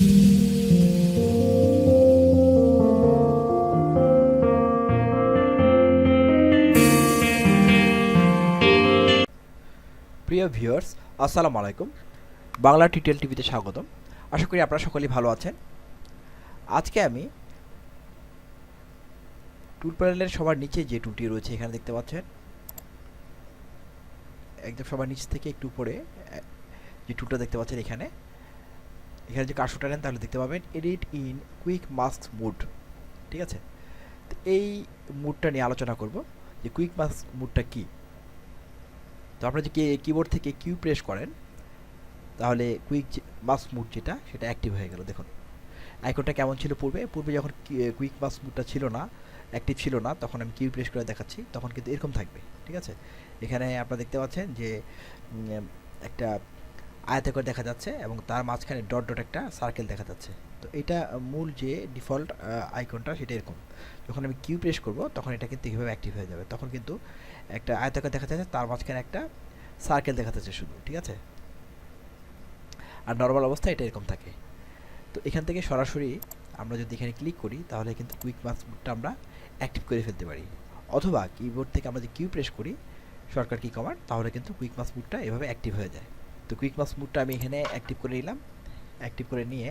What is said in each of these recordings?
প্রিয় ভিউয়ার্স, আসসালামু আলাইকুম। বাংলা টিটেল টিভিতে স্বাগতম। আশা করি আপনারা সকলেই ভালো আছেন। আজকে আমি টুল প্যানেলের সবার নিচে যে টুলটি রয়েছে এখানে দেখতে পাচ্ছেন, একদম সবার নিচ থেকে একটু উপরে যে টুলটা দেখতে পাচ্ছেন এখানে। এখানে যে কার্সরটা নেন তাহলে দেখতে পাবেন edit in quick mask mode, ঠিক আছে? তো এই মুডটা নিয়ে আলোচনা করব যে কুইক মাস্ক মুডটা কী। তো আপনারা যে কিবোর্ড থেকে কিউ প্রেস করেন, তাহলে কুইক মাস্ক মুড যেটা, সেটা অ্যাক্টিভ হয়ে গেল। দেখুন, আইকনটা কেমন ছিল পূর্বে? পূর্বে যখন কুইক মাস মুডটা ছিল না অ্যাক্টিভ ছিল না, তখন আমি কিউ প্রেস করে দেখাচ্ছি, তখন কিন্তু এরকম থাকবে, ঠিক আছে? এখানে আপনারা দেখতে পাচ্ছেন যে একটা আয়তাকার দেখা যাচ্ছে এবং তার মাঝখানে ডট ডট একটা সার্কেল দেখা যাচ্ছে। তো এটা মূল যে ডিফল্ট আইকনটা সেটা এরকম। যখন আমি কিউ প্রেস করব, তখন এটা কিন্তু এইভাবে অ্যাক্টিভ হয়ে যাবে। তখন কিন্তু একটা আয়তাকার দেখা যাচ্ছে, তার মাঝখানে একটা সার্কেল দেখা যাচ্ছে শুধু, ঠিক আছে? আর নর্মাল অবস্থায় এটা এরকম থাকে। তো এখান থেকে সরাসরি আমরা যদি এখানে ক্লিক করি, তাহলে কিন্তু কুইক মাসটা আমরা অ্যাক্টিভ করে ফেলতে পারি। অথবা কিবোর্ড থেকে আমরা যদি কিউ প্রেস করি সরকার কি কমান্ড তাহলে কিন্তু কুইক মাস মুডটা এভাবে অ্যাক্টিভ হয়ে যায়। তো কুইক মাস মুডটা আমি এখানে অ্যাক্টিভ করে নিলাম। অ্যাক্টিভ করে নিয়ে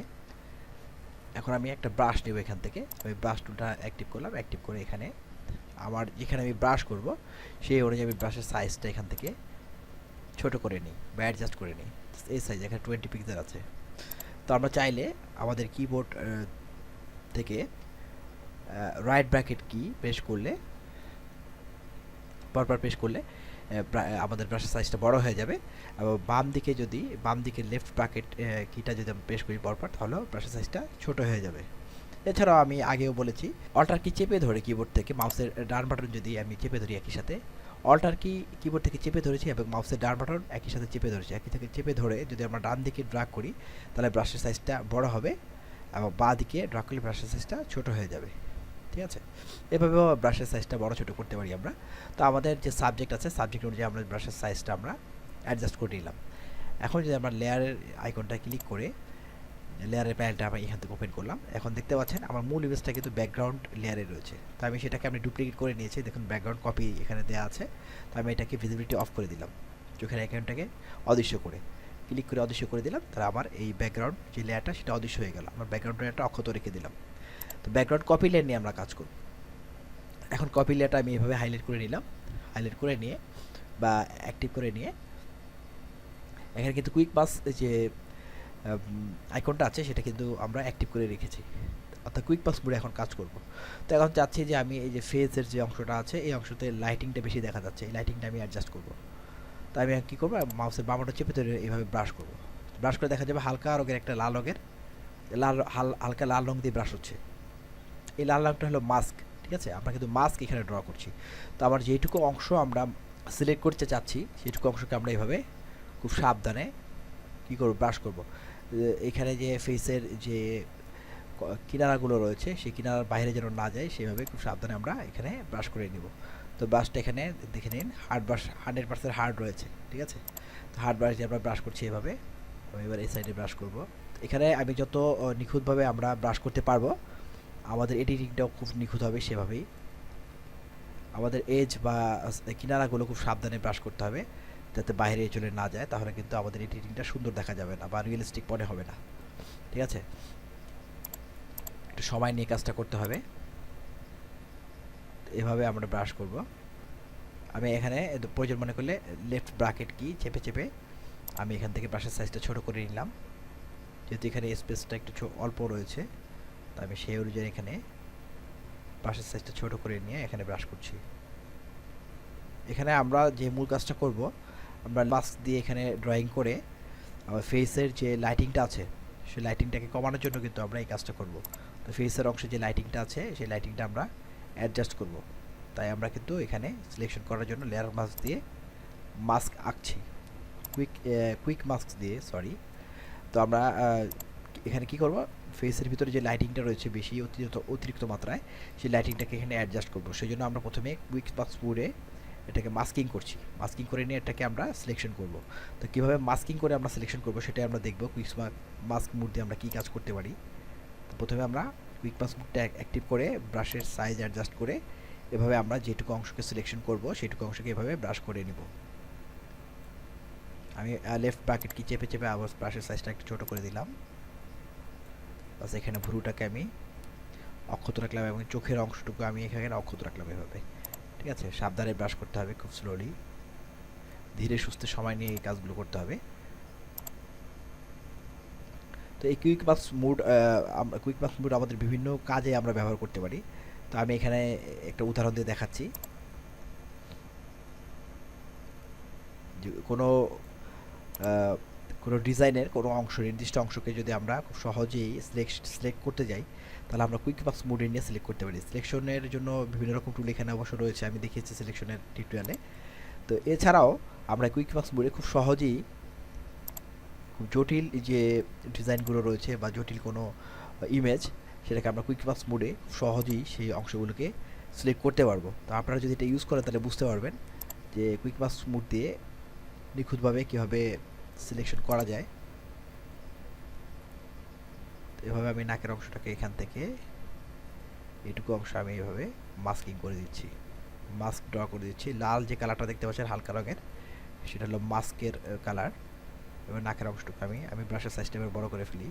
এখন আমি একটা ব্রাশ নেব এখান থেকে। আমি ব্রাশ টুলটা অ্যাক্টিভ করলাম। অ্যাক্টিভ করে এখানে আমার যেখানে আমি ব্রাশ করব, সেই অনুযায়ী আমি ব্রাশের সাইজটা এখান থেকে ছোট করে নিই বা অ্যাডজাস্ট করে নিই। এই সাইজ এখানে টোয়েন্টি পিক্সেল আছে। তো আমরা চাইলে আমাদের কিবোর্ড থেকে রাইট ব্র্যাকেট কি প্রেস করলে পরপর প্রেস করলে আমাদের ব্রাশের সাইজটা বড় হয়ে যাবে। এবং বাম দিকে যদি, বাম দিকে লেফট ব্র্যাকেট কিটা যদি আমি প্রেস করি পরপর, তাহলে ব্রাশের সাইজটা ছোট হয়ে যাবে। এছাড়াও আমি আগেও বলেছি অল্টার কি চেপে ধরে কিবোর্ড থেকে মাউসের ডান বাটন যদি আমি চেপে ধরি একই সাথে অল্টার কি কিবোর্ড থেকে চেপে ধরেছি এবং মাউসের ডান বাটন একই সাথে চেপে ধরেছি। একই থেকে চেপে ধরে যদি আমরা ডান দিকে ড্রাগ করি, তাহলে ব্রাশের সাইজটা বড় হবে এবং বাঁ দিকে ড্রাগ করলে ব্রাশের সাইজটা ছোট হয়ে যাবে। ঠিক আছে? এভাবেও ব্রাশের সাইজটা বড় ছোট করতে পারি আমরা। তো আমাদের যে সাবজেক্ট আছে সাবজেক্ট অনুযায়ী আমরা ব্রাশের সাইজটা আমরা অ্যাডজাস্ট করে নিলাম। এখন যদি আমরা লেয়ারের আইকনটা ক্লিক করে লেয়ারের প্যানেলটা আমি এখান থেকে ওপেন করলাম। এখন দেখতে পাচ্ছেন আমার মূল ইমেজটা কিন্তু ব্যাকগ্রাউন্ড লেয়ারে রয়েছে। তো আমি সেটাকে আমি ডুপ্লিকেট করে নিয়েছি। দেখুন ব্যাকগ্রাউন্ড কপি এখানে দেওয়া আছে। তো আমি এটাকে ভিজিবিলিটি অফ করে দিলাম। চোখের আইকনটাকে অদৃশ্য করে ক্লিক করে অদৃশ্য করে দিলাম। তাহলে আমার এই ব্যাকগ্রাউন্ড যে লেয়ারটা সেটা অদৃশ্য হয়ে গেল। আমার ব্যাকগ্রাউন্ড লেয়ারটা অক্ষত রেখে দিলাম। তো ব্যাকগ্রাউন্ড কপি লেয়ার নিয়ে আমরা কাজ করব। এখন কপি লেয়ারটা আমি এভাবে হাইলাইট করে নিলাম। হাইলাইট করে নিয়ে বা অ্যাক্টিভ করে নিয়ে এখানে কিন্তু কুইক বাস যে আইকনটা আছে সেটা কিন্তু আমরা অ্যাক্টিভ করে রেখেছি। অর্থাৎ কুইক পাস মোডে এখন কাজ করব। তো এখন চাচ্ছি যে আমি এই যে ফেজের যে অংশটা আছে, এই অংশতে লাইটিংটা বেশি দেখা যাচ্ছে। এই লাইটিংটা আমি অ্যাডজাস্ট করব। তো আমি কী করব? মাউসের বামটা চেপে ধরে এইভাবে ব্রাশ করব। ব্রাশ করে দেখা যাবে হালকা রঙের একটা লাল রঙের, লাল, হাল, হালকা লাল রং দিয়ে ব্রাশ হচ্ছে। এই লাল রংটা হলো মাস্ক ঠিক আছে? আমরা কিন্তু মাস্ক এখানে ড্র করছি। তো আমার যেটুকু অংশ আমরা সিলেক্ট করতে চাচ্ছি, সেটুকু অংশকে আমরা এইভাবে খুব সাবধানে কী করব ব্রাশ করব। এখানে যে ফেসের যে কিনারাগুলো রয়েছে, সেই কিনারার বাইরে যেন না যায়, সেভাবে খুব সাবধানে আমরা এখানে ব্রাশ করে নিব। তো ব্রাশটা এখানে দেখে নিন hard brush hundred percent hard রয়েছে, ঠিক আছে? তো হার্ড ব্রাশ দিয়ে আমরা ব্রাশ করছি এভাবে। আমি এবার এই সাইডে ব্রাশ করব। এখানে আমি যত নিখুঁতভাবে আমরা ব্রাশ করতে পারব আমাদের এডিটিংটাও খুব নিখুঁত হবে সেভাবেই। আমাদের এজ বা কিনারাগুলো খুব সাবধানে ব্রাশ করতে হবে, যাতে বাইরে চলে না যায়, তাহলে কিন্তু আমাদের এডিটিংটা সুন্দর দেখা যাবে না, বা রিয়েলিস্টিক মনে হবে না। ঠিক আছে? একটু সময় নিয়ে কাজটা করতে হবে। এভাবে আমরা ব্রাশ করব। আমি এখানে প্রয়োজন মনে করলে লেফট ব্রাকেট কি চেপে চেপে আমি এখান থেকে ব্রাশের সাইজটা ছোট করে নিলাম। যেহেতু এখানে স্পেসটা একটু অল্প রয়েছে। আমি সেই অনুযায়ী এখানে পাশের সাইজটা ছোট করে নিয়ে এখানে ব্রাশ করছি। এখানে আমরা যে মূল কাজটা করব, আমরা মাস্ক দিয়ে এখানে ড্রয়িং করে আমার ফেসের যে লাইটিংটা আছে, সেই লাইটিংটাকে কমানোর জন্য কিন্তু আমরা এই কাজটা করব। তো ফেসের অংশে যে লাইটিংটা আছে, সেই লাইটিংটা আমরা অ্যাডজাস্ট করব। তাই আমরা কিন্তু এখানে সিলেকশন করার জন্য লেয়ার মাস্ক দিয়ে মাস্ক আঁকছি। কুইক কুইক মাস্ক দিয়ে সরি তো আমরা এখানে কি করব? ফেসের ভিতরে যে লাইটিংটা রয়েছে বেশি অতিরিক্ত অতিরিক্ত মাত্রায়, সেই লাইটিংটাকে এখানে অ্যাডজাস্ট করব। সেই জন্য আমরা প্রথমে কুইক মাস্ক মোডে এটাকে মাস্কিং করছি। মাস্কিং করে নিয়ে এটাকে আমরা সিলেকশন করব। তো কীভাবে মাস্কিং করে আমরা সিলেকশন করব সেটাই আমরা দেখব কুইক মাস্ক মুড দিয়ে আমরা কী কাজ করতে পারি। প্রথমে আমরা কুইক মাস্ক মুডটা অ্যাক্টিভ করে ব্রাশের সাইজ অ্যাডজাস্ট করে এভাবে আমরা যেটুকু অংশকে সিলেকশন করব, সেটুকু অংশকে এভাবে ব্রাশ করে নেব। আমি লেফট ব্রাকেট কি চেপে চেপে আবার ব্রাশের সাইজটা একটু ছোটো করে দিলাম। বাস এখানে ভুরুটাকে আমি অক্ষত রাখলাম এবং চোখের অংশটুকু আমি এখানে অক্ষত রাখলাম এভাবে। ঠিক আছে? সাবধানে ব্রাশ করতে হবে খুব স্লোলি ধীরে সুস্থে সময় নিয়ে এই কাজগুলো করতে হবে। তো এই কুইক মাস মুড আমরা কুইক মাস মুড আমাদের বিভিন্ন কাজে আমরা ব্যবহার করতে পারি। তো আমি এখানে একটা উদাহরণ দিয়ে দেখাচ্ছি। কোনো কোনো ডিজাইনের কোনো অংশ, নির্দিষ্ট অংশকে যদি আমরা খুব সহজেই সিলেক্ট সিলেক্ট করতে যাই, তাহলে আমরা কুইক মার্কস মোডে নিয়ে সিলেক্ট করতে পারি। সিলেকশনের জন্য বিভিন্ন রকম টুল এখানে অবশ্য রয়েছে, আমি দেখিয়েছি সিলেকশনের টিউটোরিয়ালে তো এছাড়াও আমরা কুইক মার্কস মোডে খুব সহজেই খুব জটিল যে ডিজাইনগুলো রয়েছে বা জটিল কোনো ইমেজ সেটাকে আমরা কুইক মার্কস মোডে খুব সহজেই সেই অংশগুলোকে সিলেক্ট করতে পারব। তো আপনারা যদি এটা ইউজ করেন তাহলে বুঝতে পারবেন যে কুইক মার্কস মোড দিয়ে নিখুঁতভাবে কীভাবে সিলেকশন করা যায়। তো এভাবে আমি নাকের অংশটাকে এখান থেকে এইটুকু অংশ আমি এভাবে মাস্কিং করে দিচ্ছি। মাস্ক ড্র করে দিচ্ছি। লাল যে কালারটা দেখতে পাচ্ছেন, হালকা রঙের, সেটা হলো মাস্কের কালার এবার নাকের অংশটুকু আমি আমি ব্রাশের সাইজটা এবার বড় করে ফেলি।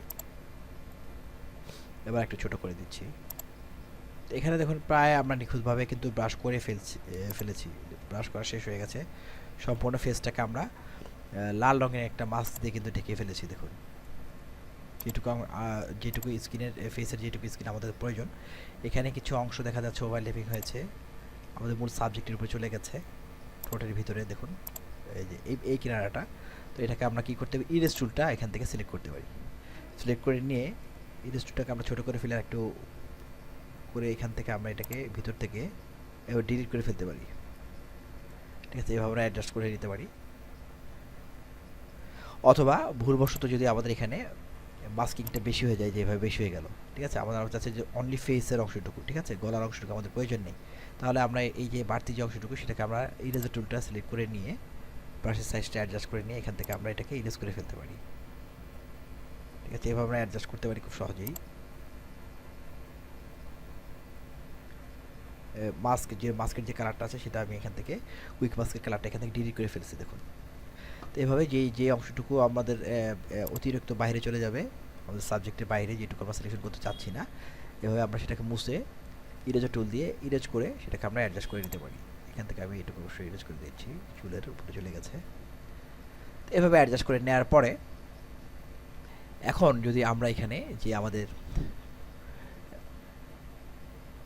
এবার একটু ছোট করে দিচ্ছি। এখানে দেখুন, প্রায় আমরা নিখুঁতভাবে কিন্তু ব্রাশ করে ফেলছি ফেলেছি। ব্রাশ করা শেষ হয়ে গেছে। সম্পূর্ণ ফেসটাকে আমরা লাল রঙের একটা মাস্ক দিয়ে কিন্তু ঢেকে ফেলেছি, দেখুন। যেটুকু যেটুকু স্কিনের ফেসের যেটুকু স্কিন আমাদের প্রয়োজন, এখানে কিছু অংশ দেখা যাচ্ছে ওভার লেপিং হয়েছে। আমাদের মূল সাবজেক্টের উপরে চলে গেছে ঠোঁটের ভিতরে, দেখুন। এই যে, এই কিনারাটা, তো এটাকে আমরা কী করতে পারি ইরেজ টুলটা এখান থেকে সিলেক্ট করতে পারি। সিলেক্ট করে নিয়ে ইরেজ টুলটাকে আমরা ছোটো করে ফেলে একটু করে এখান থেকে আমরা এটাকে ভিতর থেকে এবার ডিলিট করে ফেলতে পারি। ঠিক আছে, এভাবে আমরা অ্যাডজাস্ট করে নিতে পারি। অথবা ভুলবশত যদি আমাদের এখানে মাস্কিংটা বেশি হয়ে যায়, যেভাবে বেশি হয়ে গেল, ঠিক আছে? আমাদের আমরা যে অনলি ফেসের অংশটুকু, ঠিক আছে? গলার অংশটুকু আমাদের প্রয়োজন নেই। তাহলে আমরা এই যে বাড়তি যে অংশটুকু, সেটাকে আমরা ইরেজার টুলটা সিলেক্ট করে নিয়ে ব্রাশের সাইজটা অ্যাডজাস্ট করে নিয়ে এখান থেকে আমরা এটাকে ইরেজ করে ফেলতে পারি। ঠিক আছে? এভাবে আমরা অ্যাডজাস্ট করতে পারি খুব সহজেই। মাস্ক যে মাস্কের যে কালারটা আছে, সেটা আমি এখান থেকে কুইক মাস্কের কালারটা এখান থেকে ডিলিট করে ফেলছি, দেখুন। এভাবে যে যে অংশটুকু আমাদের অতিরিক্ত বাইরে চলে যাবে, আমাদের সাবজেক্টের বাইরে যেটুকু আমরা সিলেকশন করতে চাচ্ছি না, এভাবে আমরা সেটাকে মুছে ইরেজার টুল দিয়ে ইরেজ করে সেটাকে আমরা অ্যাডজাস্ট করে নিতে পারি। এখান থেকে আমি এটুকু অবশ্যই ইরেজ করে দিচ্ছি চুলের উপরে চলে গেছে। এভাবে অ্যাডজাস্ট করে নেওয়ার পরে, এখন যদি আমরা এখানে যে আমাদের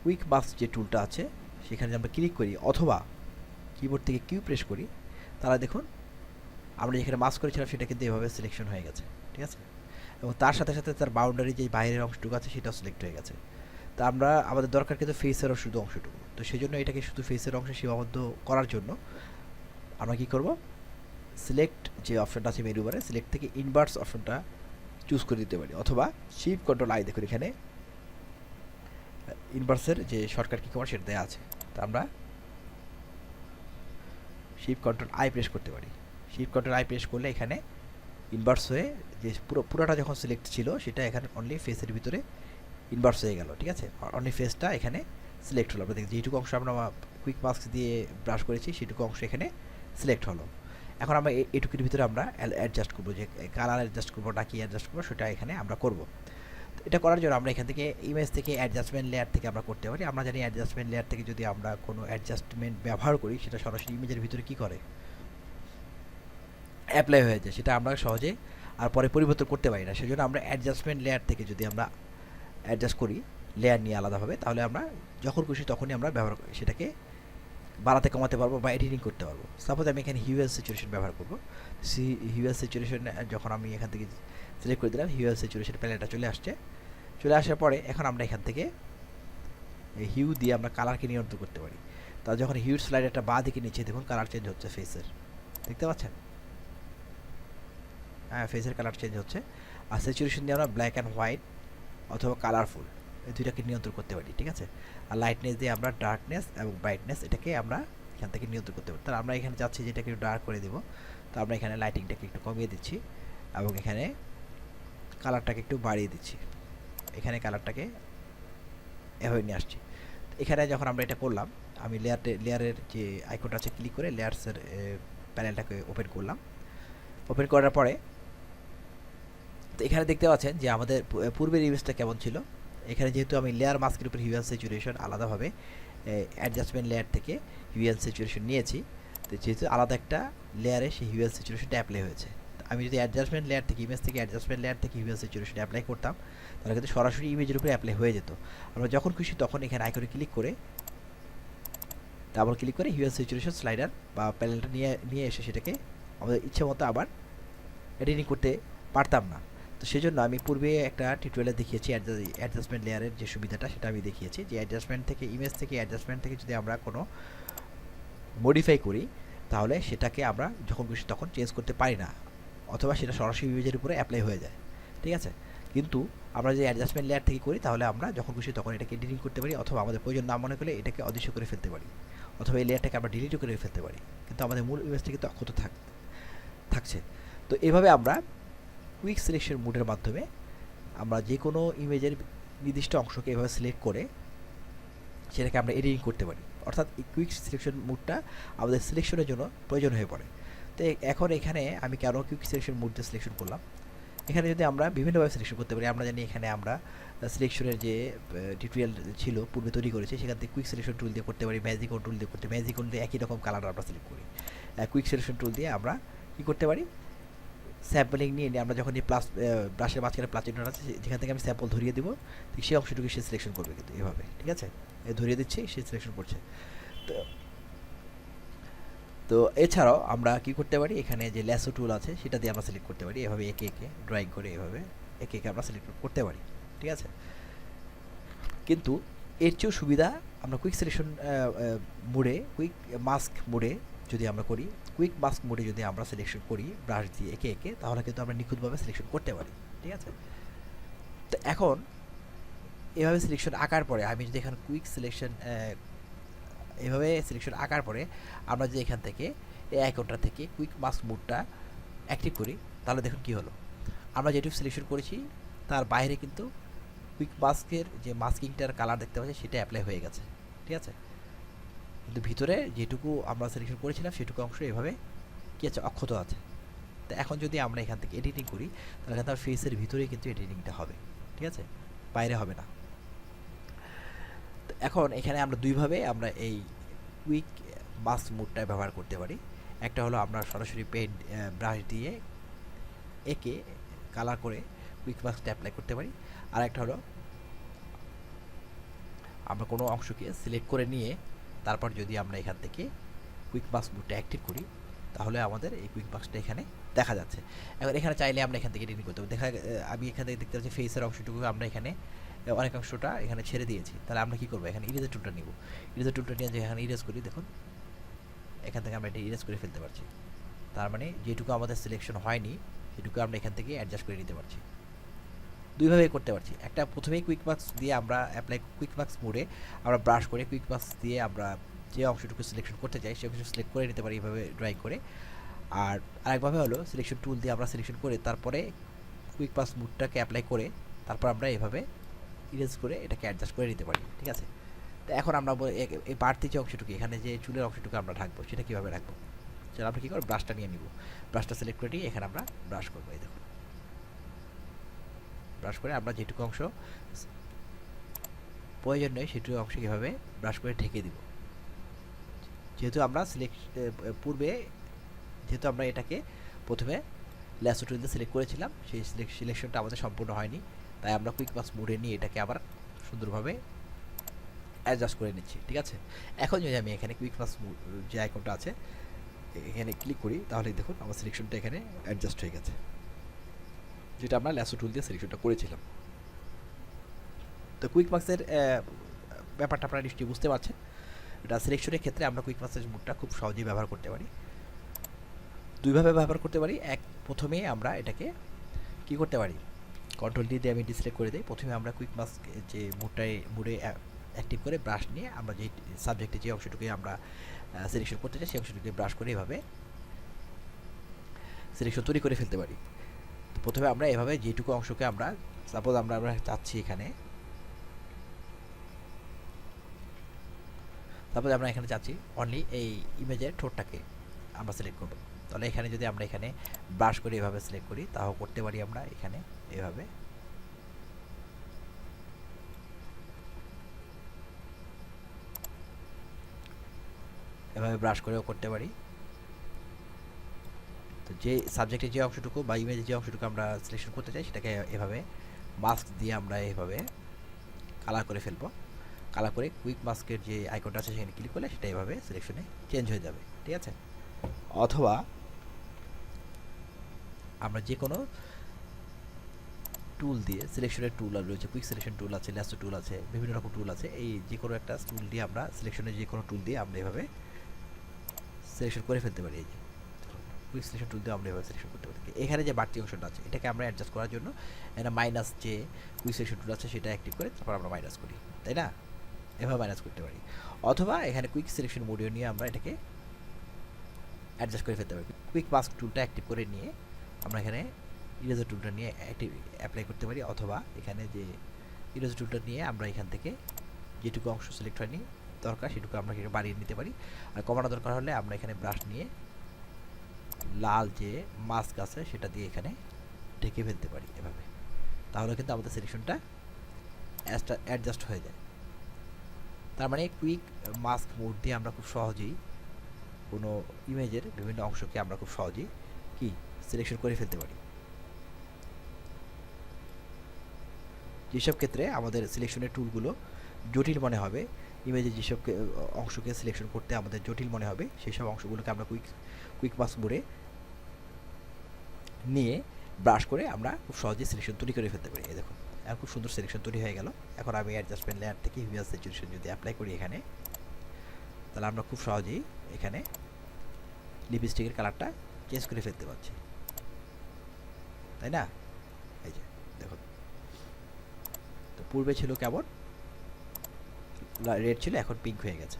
কুইক মাস্ক যে টুলটা আছে, সেখানে আমরা ক্লিক করি অথবা কিবোর্ড থেকে কিউ প্রেস করি তারা দেখুন আমরা যেখানে মাস্ক করেছিলাম, সেটা কিন্তু এভাবে সিলেকশন হয়ে গেছে, ঠিক আছে? এবং তার সাথে সাথে তার বাউন্ডারি যে বাইরের অংশটুকু আছে, সেটাও সিলেক্ট হয়ে গেছে। তা আমরা, আমাদের দরকার কিন্তু ফেসেরও শুধু অংশটুকু। তো সেই জন্য এটাকে শুধু ফেসের অংশে সীমাবদ্ধ করার জন্য আমরা কি করব? সিলেক্ট যে অপশনটা আছে মেনু বারে সিলেক্ট থেকে ইনভার্স অপশনটা চুজ করে দিতে পারি। অথবা শিপ কন্ট্রোল আই দেখুন এখানে। ইনভার্সের যে শর্টকাট কি কমার, সেটা দেওয়া আছে। তো আমরা শিপ কন্ট্রোল আই প্রেস করতে পারি। শিপ কন্ট্রোল আই প্রেস করলে এখানে ইনভার্স হয়ে যে পুরো, পুরোটা যখন সিলেক্ট ছিল, সেটা এখানে অনলি ফেসের ভিতরে ইনভার্স হয়ে গেল, ঠিক আছে? অনলি ফেসটা এখানে সিলেক্ট হলো। আমরা দেখি যেটুকু অংশ আমরা কুইক মাস্ক দিয়ে ব্রাশ করেছি, সেটুকু অংশ এখানে সিলেক্ট হলো। এখন আমরা এটুকুর ভিতরে আমরা অ্যাডজাস্ট করব, যে কালার অ্যাডজাস্ট করব না কি অ্যাডজাস্ট করব, সেটা এখানে আমরা করব। এটা করার জন্য আমরা এখান থেকে ইমেজ থেকে অ্যাডজাস্টমেন্ট লেয়ার থেকে আমরা করতে পারি। আমরা জানি অ্যাডজাস্টমেন্ট লেয়ার থেকে যদি আমরা কোনো অ্যাডজাস্টমেন্ট ব্যবহার করি, সেটা সরাসরি ইমেজের ভিতরে কী করে? অ্যাপ্লাই হয়ে যায়, সেটা আমরা সহজে আর পরে পরিবর্তন করতে পারি না। সেজন্য আমরা অ্যাডজাস্টমেন্ট লেয়ার থেকে যদি আমরা অ্যাডজাস্ট করি লেয়ার নিয়ে আলাদাভাবে, তাহলে আমরা যখন খুশি তখনই আমরা ব্যবহার সেটাকে বাড়াতে, কমাতে পারব বা এডিটিং করতে পারব। সাপোজ আমি এখানে হিউএল সিচুয়েশন ব্যবহার করব। সি হিউএল সিচুয়েশন যখন আমি এখান থেকে সিলেক্ট করে দিলাম হিউএল সিচুয়েশন প্যানেলটা চলে আসছে। চলে আসার পরে এখন আমরা এখান থেকে হিউ দিয়ে আমরা কালারকে নিয়ন্ত্রণ করতে পারি। তা যখন হিউর স্লাইডারটা বা দিকে নিচে, দেখুন কালার চেঞ্জ হচ্ছে ফেসের দেখতে পাচ্ছেন? ফেসের কালার চেঞ্জ হচ্ছে। আর স্যাচুরেশন দিয়ে আমরা ব্ল্যাক অ্যান্ড হোয়াইট অথবা কালারফুল এই দুইটাকে নিয়ন্ত্রণ করতে পারি, ঠিক আছে? আর লাইটনেস দিয়ে আমরা ডার্কনেস এবং ব্রাইটনেস এটাকে আমরা এখান থেকে নিয়ন্ত্রণ করতে পারি। তাহলে আমরা এখানে চাচ্ছি যে এটাকে একটু ডার্ক করে দেবো। তো আমরা এখানে লাইটিংটাকে একটু কমিয়ে দিচ্ছি এবং এখানে কালারটাকে একটু বাড়িয়ে দিচ্ছি। এখানে কালারটাকে এভাবে নিয়ে আসছি। এখানে যখন আমরা এটা করলাম, আমি লেয়ারটে লেয়ারের যে আইকনটা আছে ক্লিক করে লেয়ার্সের প্যানেলটাকে ওপেন করলাম। ওপেন করার পরে তো এখানে দেখতে পাচ্ছেন যে আমাদের পূর্বের ইমেজটা কেমন ছিল? এখানে যেহেতু আমি লেয়ার মাস্কের উপর হিউয়ান স্যাচুরেশন আলাদাভাবে অ্যাডজাস্টমেন্ট লেয়ার থেকে হিউয়ান স্যাচুরেশন নিয়েছি, তো যেহেতু আলাদা একটা লেয়ারে সেই হিউয়ান স্যাচুরেশনটা অ্যাপ্লাই হয়েছে। আমি যদি অ্যাডজাস্টমেন্ট লেয়ার থেকে ইমেজ থেকে অ্যাডজাস্টমেন্ট লেয়ার থেকে হিউয়ান স্যাচুরেশন অ্যাপ্লাই করতাম, তাহলে কিন্তু সরাসরি ইমেজের উপরে অ্যাপ্লাই হয়ে যেত। আমরা যখন খুশি তখন এখানে আইকনে ক্লিক করে ডাবল ক্লিক করে হিউয়ান স্যাচুরেশন স্লাইডার বা প্যানেলটা নিয়ে নিয়ে এসে সেটাকে আমাদের ইচ্ছে মতো আবার এডিটিং করতে পারতাম না। তো সেই জন্য আমি পূর্বে একটা টিউটোরিয়ালে দেখিয়েছি অ্যাডজাস্টমেন্ট লেয়ারের যে সুবিধাটা, সেটা আমি দেখিয়েছি। যে অ্যাডজাস্টমেন্ট থেকে ইমেজ থেকে অ্যাডজাস্টমেন্ট থেকে যদি আমরা কোনো মডিফাই করি, তাহলে সেটাকে আমরা যখন খুশি তখন চেঞ্জ করতে পারি না, অথবা সেটা সরাসরি ইমেজের উপরে অ্যাপ্লাই হয়ে যায়। ঠিক আছে? কিন্তু আমরা যে অ্যাডজাস্টমেন্ট লেয়ার থেকে করি, তাহলে আমরা যখন খুশি তখন এটাকে এডিটিং করতে পারি, অথবা আমাদের প্রয়োজন না মনে করলে এটাকে অদৃশ্য করে ফেলতে পারি, অথবা এই লেয়ারটাকে আমরা ডিলিটও করে ফেলতে পারি। কিন্তু আমাদের মূল ইমেজটা কিন্তু অক্ষত থাক, থাকছে। তো এভাবে আমরা কুইক সিলেকশন মুডের মাধ্যমে আমরা যে কোনো ইমেজের নির্দিষ্ট অংশকে এভাবে সিলেক্ট করে সেটাকে আমরা এডিটিং করতে পারি। অর্থাৎ এই কুইক সিলেকশন মুডটা আমাদের সিলেকশনের জন্য প্রয়োজন হয়ে পড়ে। তো এখন এখানে আমি কেন কুইক সিলেকশন মুডটা সিলেকশন করলাম? এখানে যদি আমরা বিভিন্নভাবে সিলেকশন করতে পারি, আমরা জানি এখানে আমরা সিলেকশনের যে টিউটোরিয়াল ছিল, পূর্বে তৈরি করেছি, সেখান থেকে কুইক সিলেকশন টুল দিয়ে করতে পারি ম্যাজিক টুল দিয়ে করতে ম্যাজিক দিয়ে একই রকম কালার আমরা সিলেক্ট করি। কুইক সিলেকশন টুল দিয়ে আমরা কী করতে পারি? স্যাম্পলিং নিয়ে নিয়ে আমরা যখন এই প্লাস ব্রাশের মাঝখানে প্লাস চিহ্নটা আছে যেখান থেকে আমি স্যাম্পল ধরিয়ে দিব, ঠিক সেই অংশটুকু সে সিলেকশন করবে কিন্তু এভাবে, ঠিক আছে? ধরিয়ে দিচ্ছি, সে সিলেকশন করছে। তো তো এছাড়াও আমরা কি করতে পারি? এখানে যে ল্যাসো টুল আছে, সেটা দিয়ে আমরা সিলেক্ট করতে পারি, এভাবে একে একে ড্রয়িং করে এভাবে একে একে আমরা সিলেক্ট করতে পারি, ঠিক আছে? কিন্তু এর চেয়েও সুবিধা, আমরা কুইক সিলেকশন মোডে কুইক মাস্ক মোডে যদি আমরা করি কুইক মাস্ক মোডে যদি আমরা সিলেকশন করি ব্রাশ দিয়ে একে একে, তাহলে কিন্তু আমরা নিখুঁতভাবে সিলেকশন করতে পারি, ঠিক আছে? তো এখন, এভাবে সিলেকশন আঁকার পরে, আমি যদি এখানে কুইক সিলেকশন এভাবে সিলেকশন আঁকার পরে, আমরা যদি এখান থেকে এই আইকনটা থেকে কুইক মাস্ক মোডটা অ্যাক্টিভ করি, তাহলে দেখুন কী হলো? আমরা যেটুকু সিলেকশন করেছি, তার বাইরে কিন্তু কুইক মাস্কের যে মাস্কিংটার কালার দেখতে পাচ্ছি সেটা অ্যাপ্লাই হয়ে গেছে, ঠিক আছে? কিন্তু ভিতরে যেটুকু আমরা সিলেকশন করেছিলাম, সেটুকু অংশ এভাবে কী আছে? অক্ষত আছে। তো এখন যদি আমরা এখান থেকে এডিটিং করি, তাহলে কিন্তু ফেসের ভিতরেই কিন্তু এডিটিংটা হবে। ঠিক আছে? বাইরে হবে না। এখন এখানে আমরা দুইভাবে আমরা এই কুইক মাস্ক মুডটা ব্যবহার করতে পারি। একটা হলো আমরা সরাসরি পেন্ট ব্রাশ দিয়ে একে কালার করে কুইক মাস্কটা অ্যাপ্লাই করতে পারি। আর একটা হলো আমরা কোনো অংশকে সিলেক্ট করে নিয়ে তারপর যদি আমরা এখান থেকে কুইক মাস্ক মুডটা অ্যাক্টিভ করি তাহলে আমাদের এই কুইক মাস্কটা এখানে দেখা যাচ্ছে। এখন এখানে চাইলে আমরা এখান থেকে এডিটিং করতে পারি। দেখা আমি এখান থেকে দেখতে পাচ্ছি ফেসের অংশটুকু আমরা এখানে আহ, অনেক অংশটা এখানে ছেড়ে দিয়েছি। তাহলে আমরা কী করব? এখানে ইরেজার টুলটা নিব। ইরেজার টুলটা নিয়ে এখানে ইরেজ করি দেখুন এখান থেকে আমরা এটা ইরেজ করে ফেলতে পারছি। তার মানে যেটুকু আমাদের সিলেকশন হয়নি সেটুকু আমরা এখান থেকে অ্যাডজাস্ট করে নিতে পারছি। দুইভাবে করতে পারছি। একটা প্রথমেই কুইক মার্কস দিয়ে আমরা অ্যাপ্লাই কুইক মার্কস মোডে আমরা ব্রাশ করে কুইক মার্কস দিয়ে আমরা যে অংশটুকু সিলেকশন করতে চাই, সে অংশ সিলেক্ট করে নিতে পারি এইভাবে ড্রয়িং করে। আর আরেকভাবে হলো সিলেকশন টুল দিয়ে আমরা সিলেকশন করে তারপরে কুইক মার্কস মুডটাকে অ্যাপ্লাই করে তারপর আমরা এভাবে ইরেজ করে এটাকে অ্যাডজাস্ট করে নিতে পারি, ঠিক আছে? তো এখন আমরা এই বাড়তি যে অংশটুকু, এখানে যে চুলের অংশটুকু আমরা রাখব সেটা কীভাবে রাখব চলো আমরা কী করব? ব্রাশটা নিয়ে নিব। ব্রাশটা সিলেক্ট করে নিয়ে এখানে আমরা ব্রাশ করব, এই দেখুন। ব্রাশ করে আমরা যেটুকু অংশ প্রয়োজন নেই, সেটুকু অংশ কীভাবে ব্রাশ করে ঢেকে দিব। যেহেতু আমরা সিলেক্ট পূর্বে যেহেতু আমরা এটাকে প্রথমে ল্যাসো টুল দিয়ে সিলেক্ট করেছিলাম, সেই সিলেকশনটা আমাদের সম্পূর্ণ হয়নি। তাই আমরা কুইক মাস মোডে নিয়ে এটাকে আবার সুন্দরভাবে অ্যাডজাস্ট করে নিচ্ছি, ঠিক আছে? এখন যদি আমি এখানে কুইক মাস যে আইকনটা আছে এখানে ক্লিক করি, তাহলে দেখুন আমার সিলেকশনটা এখানে অ্যাডজাস্ট হয়ে গেছে। যেটা আমরা ল্যাসো টুল দিয়ে সিলেকশনটা করেছিলাম। তো কুইক মার্কসের ব্যাপারটা আপনারা নিশ্চয়ই বুঝতে পারছেন। এটা সিলেকশনের ক্ষেত্রে আমরা কুইক মার্কসের মুডটা খুব সহজেই ব্যবহার করতে পারি। দুইভাবে ব্যবহার করতে পারি। এক, প্রথমে আমরা এটাকে কি করতে পারি? কন্ট্রোল দিয়ে আমি ডিসিলেক্ট করে দিই। প্রথমে আমরা কুইক মাস্ক যে মুডটায় মুডে অ্যাক্টিভ করে ব্রাশ নিয়ে আমরা যে সাবজেক্টে যে অংশটুকু আমরা সিলেকশন করতে চাই, সেই অংশটুকু ব্রাশ করে এভাবে সিলেকশন তৈরি করে ফেলতে পারি। প্রথমে আমরা এভাবে যেটুকু অংশকে আমরা সাপোজ আমরা আমরা চাচ্ছি এখানে। তারপরে আমরা এখানে চাচ্ছি অনলি এই ইমেজের ঠোঁটটাকে আমরা সিলেক্ট করব। তাহলে এখানে যদি আমরা এখানে ব্রাশ করে এভাবে সিলেক্ট করি তাও করতে পারি আমরা এখানে এভাবে। এভাবে ব্রাশ করেও করতে পারি। তো যে সাবজেক্টের যে অংশটুকু বা ইমেজের যে অংশটুকু আমরা সিলেকশন করতে চাই, সেটাকে এভাবে মাস্ক দিয়ে আমরা এভাবে কালার করে ফেলব। কালার করে কুইক মাস্কের যে আইকনটা আছে সেখানে ক্লিক করলে সেটা এভাবে সিলেকশনে চেঞ্জ হয়ে যাবে, ঠিক আছে? অথবা আমরা যে কোনো টুল দিয়ে সিলেকশনের টুল রয়েছে কুইক সিলেকশন টুল আছে ল্যাসো টুল আছে, বিভিন্ন রকম টুল আছে, এই যে কোনো একটা টুল দিয়ে আমরা সিলেকশনের যে কোনো টুল দিয়ে আমরা এভাবে সিলেকশন করে ফেলতে পারি, এই যে। সিলেকশন টুল দিয়ে আমরা এভাবে সিলেকশন করতে পারি। এখানে যে বাড়তি অংশটা আছে, এটাকে আমরা অ্যাডজাস্ট করার জন্য এখানে মাইনাস যে সিলেকশন টুল আছে, সেটা অ্যাক্টিভ করে তারপর আমরা মাইনাস করি, তাই না? এভাবে মাইনাস করতে পারি। অথবা এখানে কুইক সিলেকশন মোডিও নিয়ে আমরা এটাকে অ্যাডজাস্ট করে ফেলতে পারি। কুইক মাস্ক টুলটা অ্যাক্টিভ করে নিয়ে আমরা এখানে ইরেজার টুলটা নিয়ে অ্যাক্টিভ অ্যাপ্লাই করতে পারি, অথবা এখানে যে ইরেজার টুলটা নিয়ে আমরা এখান থেকে যেটুকু অংশ সিলেক্ট হয়নি দরকার, সেটুকু আমরা বাড়িয়ে নিতে পারি। আর কমানো দরকার হলে আমরা এখানে ব্রাশ নিয়ে লাল যে মাস্ক আছে, সেটা দিয়ে এখানে ঢেকে ফেলতে পারি এভাবে। তাহলে কিন্তু আমাদের সিলেকশনটা অ্যাডজাস্ট হয়ে যায়। তার মানে কুইক মাস্ক মোড দিয়ে আমরা খুব সহজেই কোনো ইমেজের বিভিন্ন অংশকে আমরা খুব সহজেই কি সিলেকশন করে ফেলতে পারি। যেসব ক্ষেত্রে আমাদের সিলেকশনের টুলগুলো জটিল মনে হবে ইমেজে যেসব অংশকে সিলেকশন করতে আমাদের জটিল মনে হবে সেই সব অংশগুলোকে আমরা কুইক কুইক মাস্ক মোডে নিয়ে ব্রাশ করে আমরা খুব সহজেই সিলেকশন তৈরি করে ফেলতে পারি। এই দেখুন এখন খুব সুন্দর সিলেকশন তৈরি হয়ে গেল। এখন আমি অ্যাডজাস্টমেন্ট লেয়ার থেকে হিউয়ার সিচুয়েশন যদি অ্যাপ্লাই করি এখানে, তাহলে আমরা খুব সহজেই এখানে লিপস্টিকের কালারটা চেঞ্জ করে ফেলতে পারছি। তাই না? এই যে, দেখুন। তো পূর্বে ছিল কেমন? রেড ছিল, এখন পিঙ্ক হয়ে গেছে।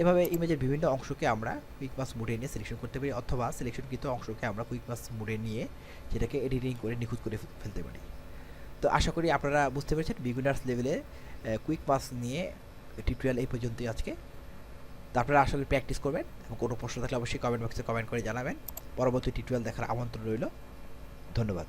এভাবে ইমেজের বিভিন্ন অংশকে আমরা কুইক মাস মুডে নিয়ে সিলেকশন করতে পারি, অথবা সিলেকশনকৃত অংশকে আমরা কুইক মাস মুডে নিয়ে সেটাকে এডিটিং করে নিখুঁত করে ফেলতে পারি। তো আশা করি আপনারা বুঝতে পেরেছেন বিগিনার্স লেভেলে কুইক মাস নিয়ে টিউটোরিয়াল এই পর্যন্তই আজকে। তো আপনারা করি প্র্যাকটিস করবেন, এবং কোনো প্রশ্ন থাকলে অবশ্যই কমেন্ট বক্সে কমেন্ট করে জানাবেন। পরবর্তী টিউটোরিয়াল দেখার আমন্ত্রণ রইল। ধন্যবাদ।